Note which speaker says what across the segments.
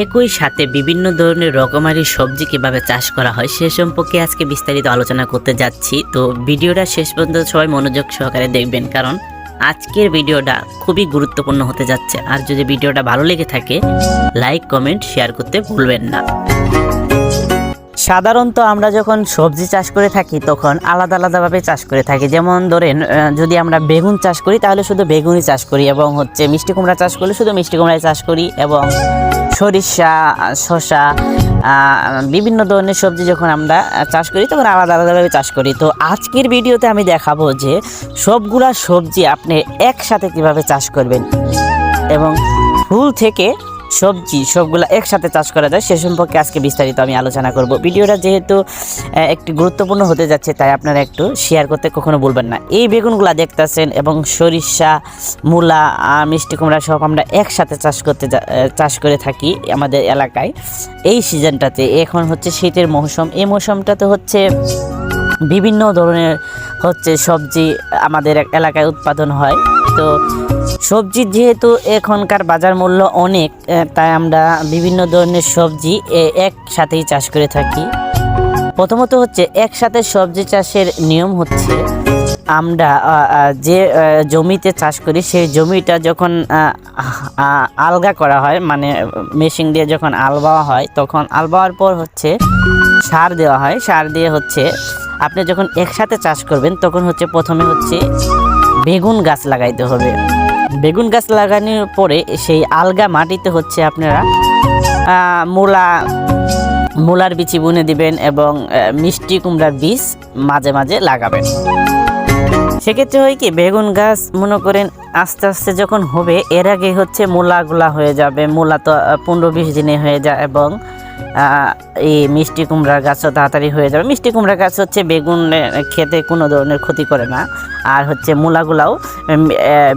Speaker 1: একই সাথে বিভিন্ন ধরনের রকমারি সবজি কীভাবে চাষ করা হয় সে সম্পর্কে আজকে বিস্তারিত আলোচনা করতে যাচ্ছি। তো ভিডিওটা শেষ পর্যন্ত সবাই মনোযোগ সহকারে দেখবেন, কারণ আজকের ভিডিওটা খুবই গুরুত্বপূর্ণ হতে যাচ্ছে। আর যদি ভিডিওটা ভালো লেগে থাকে, লাইক, কমেন্ট, শেয়ার করতে ভুলবেন না। সাধারণত আমরা যখন সবজি চাষ করে থাকি, তখন আলাদা আলাদাভাবে চাষ করে থাকি। যেমন ধরেন যদি আমরা বেগুন চাষ করি, তাহলে শুধু বেগুনই চাষ করি এবং হচ্ছে মিষ্টি কুমড়া চাষ করলে শুধু মিষ্টি কুমড়াই চাষ করি এবং সরিষা, শসা বিভিন্ন ধরনের সবজি যখন আমরা চাষ করি, তখন আলাদা আলাদাভাবে চাষ করি। তো আজকের ভিডিওতে আমি দেখাবো যে সবগুলা সবজি আপনি একসাথে কীভাবে চাষ করবেন এবং ফুল থেকে সবজি সবগুলো একসাথে চাষ করা যায়, সে সম্পর্কে আজকে বিস্তারিত আমি আলোচনা করব। ভিডিওটা যেহেতু একটি গুরুত্বপূর্ণ হতে যাচ্ছে, তাই আপনারা একটু শেয়ার করতে কখনো বলবেন না। এই বেগুনগুলা দেখতেছেন এবং সরিষা, মূলা মিষ্টি কুমড়া সব আমরা একসাথে চাষ করতে চাষ করে থাকি আমাদের এলাকায়। এই সিজনটাতে এখন হচ্ছে শীতের মৌসুম। এই মৌসুমটাতে হচ্ছে বিভিন্ন ধরনের হচ্ছে সবজি আমাদের এলাকায় উৎপাদন হয়। তো সবজির যেহেতু এখনকার বাজার মূল্য অনেক তাই আমরা বিভিন্ন ধরনের সবজি একসাথেই চাষ করে থাকি। প্রথমত হচ্ছে একসাথে সবজি চাষের নিয়ম হচ্ছে, আমরা যে জমিতে চাষ করি, সেই জমিটা যখন আলগা করা হয় মানে মেশিন দিয়ে যখন আলবাওয়া হয়, তখন আলবাওয়ার পর হচ্ছে সার দেওয়া হয়। সার দিয়ে হচ্ছে আপনি যখন একসাথে চাষ করবেন, তখন হচ্ছে প্রথমে হচ্ছে বেগুন গাছ লাগাইতে হবে। বেগুন গাছ লাগানোর পরে সেই আলগা মাটিতে হচ্ছে আপনারা মূলা, মূলার বিচি বুনে দিবেন এবং মিষ্টি কুমড়ার বীজ মাঝে মাঝে লাগাবেন। সেক্ষেত্রে হয় কি, বেগুন গাছ মনে করেন আস্তে আস্তে যখন হবে, এর আগে হচ্ছে মূলাগুলা হয়ে যাবে, মূলা তো পনেরো বিশ দিনে হয়ে যায় এবং এই মিষ্টি কুমড়ার গাছও তাড়াতাড়ি হয়ে যাবে। মিষ্টি কুমড়া গাছ হচ্ছে বেগুন খেতে কোনো ধরনের ক্ষতি করে না। আর হচ্ছে মূলাগুলাও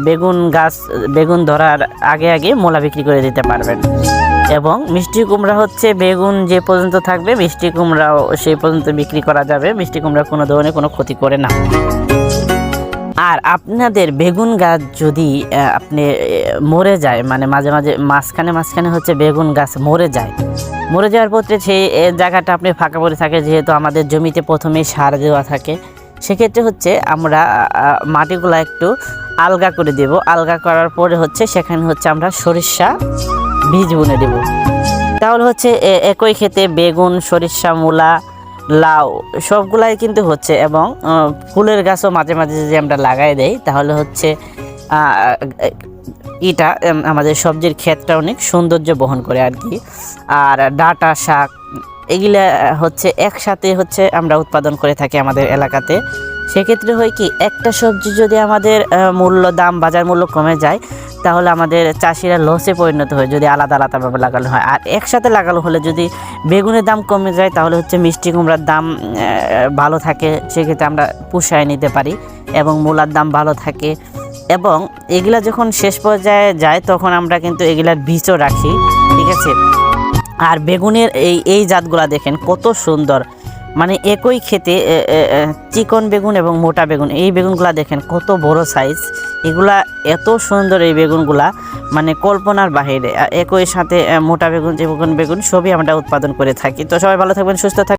Speaker 1: বেগুন গাছ, বেগুন ধরার আগে আগে মূলা বিক্রি করে দিতে পারবেন। এবং মিষ্টি কুমড়া হচ্ছে বেগুন যে পর্যন্ত থাকবে, মিষ্টি কুমড়াও সেই পর্যন্ত বিক্রি করা যাবে। মিষ্টি কুমড়া কোনো ধরনের কোনো ক্ষতি করে না। আর আপনাদের বেগুন গাছ যদি আপনি মরে যায় মানে মাঝে মাঝে মাঝখানে মাঝখানে হচ্ছে বেগুন গাছ মরে যায় মরে যাওয়ার পরে সেই জায়গাটা আপনি ফাঁকা পড়ে থাকে, যেহেতু আমাদের জমিতে প্রথমে সার দেওয়া থাকে, সেক্ষেত্রে হচ্ছে আমরা মাটিগুলো একটু আলগা করে দেব। আলগা করার পরে হচ্ছে সেখানে হচ্ছে আমরা সরিষা বীজ বুনে দেব। তাহলে হচ্ছে একই ক্ষেতে বেগুন, সরিষা, মূলা, লাউ, সবগুলাই কিন্তু হচ্ছে এবং ফুলের গাছও মাঝে মাঝে যদি আমরা লাগাই দেই, তাহলে হচ্ছে ইটা আমাদের সবজির ক্ষেতটা অনেক সৌন্দর্য বহন করে আর কি। আর ডাটা শাক, এগুলা হচ্ছে একসাথে হচ্ছে আমরা উৎপাদন করে থাকি আমাদের এলাকাতে। সেক্ষেত্রে হয় কি, একটা সবজি যদি আমাদের মূল্য, দাম, বাজার মূল্য কমে যায়, তাহলে আমাদের চাষিরা লসে পরিণত হয় যদি আলাদা আলাদাভাবে লাগানো হয়। আর একসাথে লাগানো হলে যদি বেগুনের দাম কমে যায়, তাহলে হচ্ছে মিষ্টি কুমড়ার দাম ভালো থাকে। সেক্ষেত্রে আমরা পুষায় নিতে পারি এবং মূলার দাম ভালো থাকে। এবং এগুলা যখন শেষ পর্যায়ে যায়, তখন আমরা কিন্তু এগুলার বীজও রাখি, ঠিক আছে? আর বেগুনের এই এই জাতগুলা দেখেন, কত সুন্দর। মানে একই খেতে চিকন বেগুন এবং মোটা বেগুন, এই বেগুনগুলা দেখেন কত বড় সাইজ এগুলা এত সুন্দর এই বেগুনগুলা মানে কল্পনার বাহিরে। একই সাথে মোটা বেগুন, চিকন বেগুন, সবই আমরা উৎপাদন করে থাকি। তো সবাই ভালো থাকবেন, সুস্থ থাকবেন।